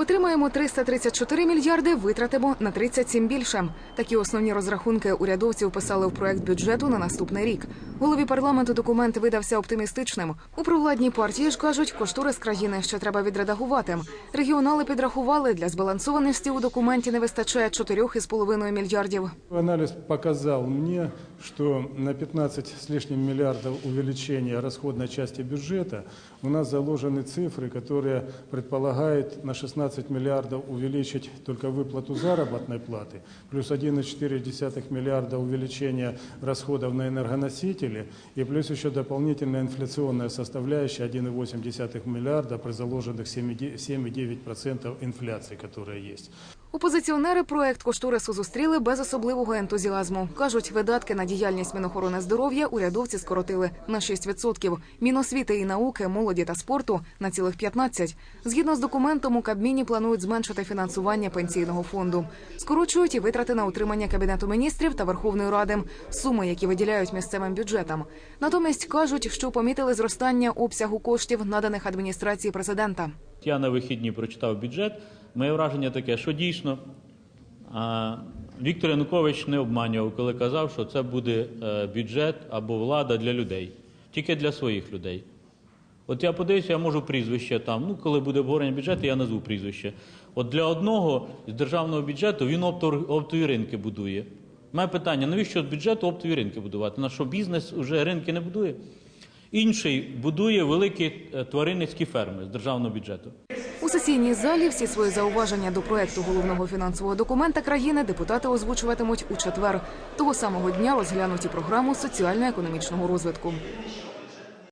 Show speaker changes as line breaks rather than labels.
Отримаємо 334 мільярди, витратимо на 37 більше. Такі основні розрахунки урядовці вписали в проект бюджету на наступний рік. Голові парламенту документ видався оптимістичним. У провладній партії ж кажуть, кошторис країни ще треба відредагувати. Регіонали підрахували для збалансованості у документі не вистачає 4,5 мільярдів.
Анализ показал мне, что на 15 с лишним миллиардов увеличения расходной части бюджета у нас заложены цифры, которые предполагают на 16 миллиардов увеличить только выплату заработной платы, плюс 1,4 миллиарда увеличения расходов на энергоносители и плюс еще дополнительная инфляционная составляющая 1,8 миллиарда при заложенных 7,9% инфляции, которая есть.
Опозиціонери проект кошторису зустріли без особливого ентузіазму. кажуть, видатки на діяльність Мінохорони здоров'я урядовці скоротили на 6%. Міносвіти і науки, молоді та спорту на цілих 15%. Згідно з документом, у Кабміні планують зменшити фінансування пенсійного фонду. Скорочують і витрати на утримання кабінету міністрів та Верховної Ради, суми, які виділяють місцевим бюджетам. Натомість кажуть, що помітили зростання обсягу коштів, наданих адміністрації президента.
Я на вихідні прочитав бюджет. Моє враження таке, що дійсно Віктор Янукович не обманював, коли казав, що це буде е, бюджет або влада для людей, тільки для своїх людей. От я подивився, я можу прізвище там. Ну, коли буде обговорення бюджету, я назву прізвище. От для одного з державного бюджету він оптові, ринки будує. Моє питання: навіщо з бюджету оптові ринки будувати? На що бізнес вже ринки не будує? Інший будує великі е, тваринницькі ферми з державного бюджету.
У сесійній залі всі свої зауваження до проекту головного фінансового документа країни депутати озвучуватимуть у четвер. Того самого дня розглянуті програму соціально-економічного розвитку.